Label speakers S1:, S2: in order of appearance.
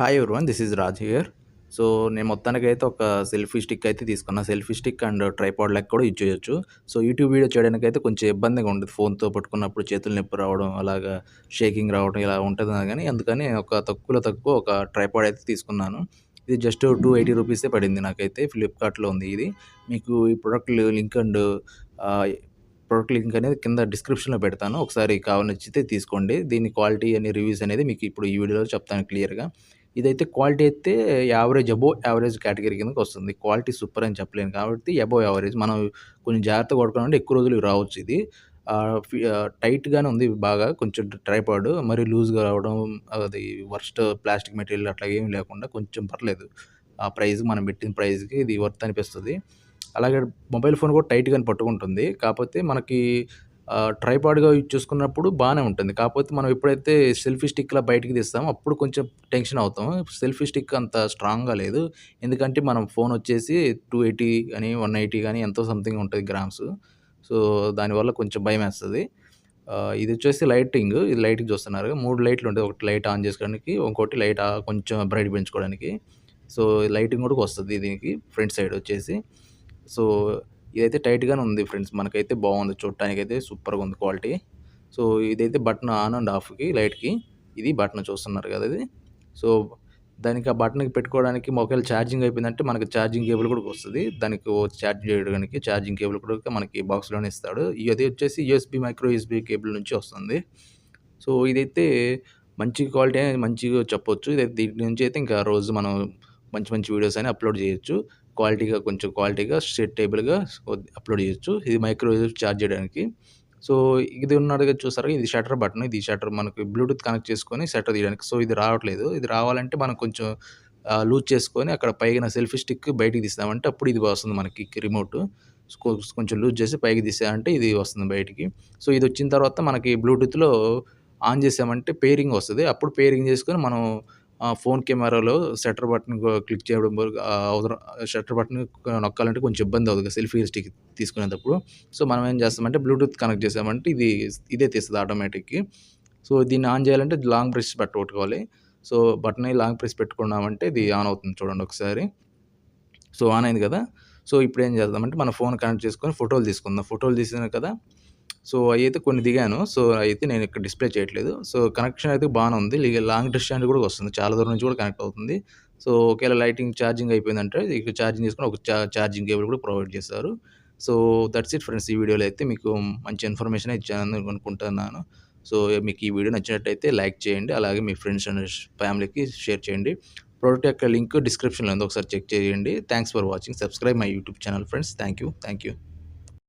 S1: Hi everyone this is Raj here so నేను మొత్తానికైతే ఒక సెల్ఫీ స్టిక్ అయితే తీసుకున్నా. సెల్ఫీ స్టిక్ అండ్ ట్రైపాడ్ లెక్క కూడా యూజ్ చేయొచ్చు. సో యూట్యూబ్ వీడియో చేయడానికి అయితే కొంచెం ఇబ్బందిగా ఉంటుంది ఫోన్తో పట్టుకున్నప్పుడు చేతులు నొప్పి రావడం అలాగా షేకింగ్ రావడం ఇలా ఉంటుంది కానీ అందుకని ఒక తక్కువలో తక్కువ ఒక ట్రైపాడ్ అయితే తీసుకున్నాను. ఇది జస్ట్ టూ ఎయిటీ రూపీసే పడింది నాకైతే. ఫ్లిప్కార్ట్లో ఉంది ఇది. మీకు ఈ product link and product link అనేది కింద డిస్క్రిప్షన్లో పెడతాను. ఒకసారి కావాలి నచ్చితే తీసుకోండి. దీని క్వాలిటీ అని రివ్యూస్ అనేది మీకు ఇప్పుడు ఈ వీడియోలో చెప్తాను క్లియర్గా ఇదైతే క్వాలిటీ అయితే యావరేజ్ అబోవ్ యావరేజ్ కేటగిరీ కిందకి వస్తుంది. క్వాలిటీ సూపర్ అని చెప్పలేను కాబట్టి అబోవ్ యావరేజ్. మనం కొంచెం జాగ్రత్తగా కొడుకోవాలంటే ఎక్కువ రోజులు రావచ్చు ఇది. టైట్గానే ఉంది బాగా. కొంచెం ట్రైపాడ్ మరి లూజ్గా రావడం అది వర్స్ట్ ప్లాస్టిక్ మెటీరియల్ అట్లా ఏం లేకుండా కొంచెం పర్లేదు. ఆ ప్రైస్ మనం పెట్టిన ప్రైస్కి ఇది వర్త్ అనిపిస్తుంది. అలాగే మొబైల్ ఫోన్ కూడా టైట్గానే పట్టుకుంటుంది. కాకపోతే మనకి ట్రైపాడ్గా యూజ్ చేసుకున్నప్పుడు బాగానే ఉంటుంది. కాకపోతే మనం ఎప్పుడైతే సెల్ఫీ స్టిక్లా బయటికి తీస్తామో అప్పుడు కొంచెం టెన్షన్ అవుతాం సెల్ఫీ స్టిక్ అంత స్ట్రాంగ్గా లేదు. ఎందుకంటే మనం ఫోన్ వచ్చేసి టూ ఎయిటీ కానీ వన్ ఎయిటీ కానీ ఎంతో సంథింగ్ ఉంటుంది గ్రామ్స్ సో దానివల్ల కొంచెం భయం వేస్తుంది. ఇది వచ్చేసి లైటింగ్ ఇది లైటింగ్ చూస్తున్నారు. మూడు లైట్లు ఉంటాయి. ఒకటి లైట్ ఆన్ చేసుకోవడానికి ఇంకోటి లైట్ కొంచెం బ్రైట్ పెంచుకోవడానికి. సో లైటింగ్ కూడా వస్తుంది దీనికి. ఫ్రంట్ సైడ్ వచ్చేసి. సో ఇదైతే టైట్గానే ఉంది ఫ్రెండ్స్. మనకైతే బాగుంది. చూడటానికి అయితే సూపర్గా ఉంది క్వాలిటీ. సో ఇదైతే బటన్ ఆన్ అండ్ ఆఫ్కి లైట్కి ఇది బటన్ చూస్తున్నారు కదా ఇది. సో దానికి ఆ బటన్కి పెట్టుకోవడానికి ఒకవేళ ఛార్జింగ్ అయిపోయిందంటే మనకి ఛార్జింగ్ కేబుల్ కూడా వస్తుంది. దానికి ఛార్జ్ చేయడానికి ఛార్జింగ్ కేబుల్ కూడా మనకి బాక్స్లోనే ఇస్తాడు. ఇది వచ్చేసి యూఎస్బి మైక్రో యూఎస్బి కేబుల్ నుంచి వస్తుంది. సో ఇదైతే మంచి క్వాలిటీ మంచిగా చెప్పొచ్చు. ఇదైతే దీని నుంచి అయితే ఇంకా రోజు మనం మంచి మంచి వీడియోస్ అని అప్లోడ్ చేయొచ్చు. క్వాలిటీగా కొంచెం క్వాలిటీగా స్ట్రేట్ టేబుల్గా అప్లోడ్ చేయొచ్చు. ఇది మైక్రో ఛార్జ్ చేయడానికి. సో ఇది ఉన్నట్టుగా చూసారా ఇది షటర్ బటన్ ఇది షటర్ మనకి బ్లూటూత్ కనెక్ట్ చేసుకొని షటర్ తీయడానికి. సో ఇది రావట్లేదు. ఇది రావాలంటే మనం కొంచెం లూజ్ చేసుకొని అక్కడ పైన సెల్ఫీ స్టిక్ బయటికి తీస్తామంటే అప్పుడు ఇది వస్తుంది మనకి రిమోట్. కొంచెం లూజ్ చేసి పైకి తీసామంటే ఇది వస్తుంది బయటికి. సో ఇది వచ్చిన తర్వాత మనకి బ్లూటూత్లో ఆన్ చేసామంటే పేరింగ్ వస్తుంది. అప్పుడు పేరింగ్ చేసుకొని మనం ఫోన్ కెమెరాలో షట్టర్ బటన్ క్లిక్ చేయడం అవసరం షట్టర్ బటన్ నొక్కాలంటే కొంచెం ఇబ్బంది అవుతుంది సెల్ఫీ స్టిక్ తీసుకునేటప్పుడు. సో మనం ఏం చేస్తామంటే బ్లూటూత్ కనెక్ట్ చేసామంటే ఇది ఇదే తీస్తుంది ఆటోమేటిక్కి సో దీన్ని ఆన్ చేయాలంటే లాంగ్ ప్రెస్ పెట్టుకోవాలి సో బటన్ లాంగ్ ప్రెస్ పెట్టుకున్నామంటే ఇది ఆన్ అవుతుంది చూడండి ఒకసారి. సో ఆన్ అయింది కదా. సో ఇప్పుడు ఏం చేద్దామంటే మన ఫోన్ కనెక్ట్ చేసుకొని ఫోటోలు తీసుకుందాం. ఫోటోలు తీసిన కదా సో అయితే కొన్ని దిగాను. సో అయితే నేను ఇక్కడ డిస్ప్లే చేయట్లేదు. సో కనెక్షన్ అయితే బాగానే ఉంది. లాంగ్ డిస్టెన్స్ కూడా వస్తుంది. చాలా దూరం నుంచి కూడా కనెక్ట్ అవుతుంది. సో ఒకవేళ లైటింగ్ ఛార్జింగ్ అయిపోయిందంటే ఇక్కడ ఛార్జింగ్ చేసుకుని ఒక ఛార్జింగ్ కేబుల్ కూడా ప్రొవైడ్ చేస్తారు. సో దట్స్ ఇట్ ఫ్రెండ్స్ ఈ వీడియోలో అయితే మీకు మంచి ఇన్ఫర్మేషన్ ఇచ్చానని అనుకుంటున్నాను. సో మీకు ఈ వీడియో నచ్చినట్టయితే లైక్ చేయండి. అలాగే మీ ఫ్రెండ్స్ అండ్ ఫ్యామిలీకి షేర్ చేయండి. ప్రోడక్ట్ యొక్క లింక్ డిస్క్రిప్షన్లో ఉంది. ఒకసారి చెక్ చేయండి. Thanks for watching. Subscribe my YouTube channel friends. Thank you. Thank you.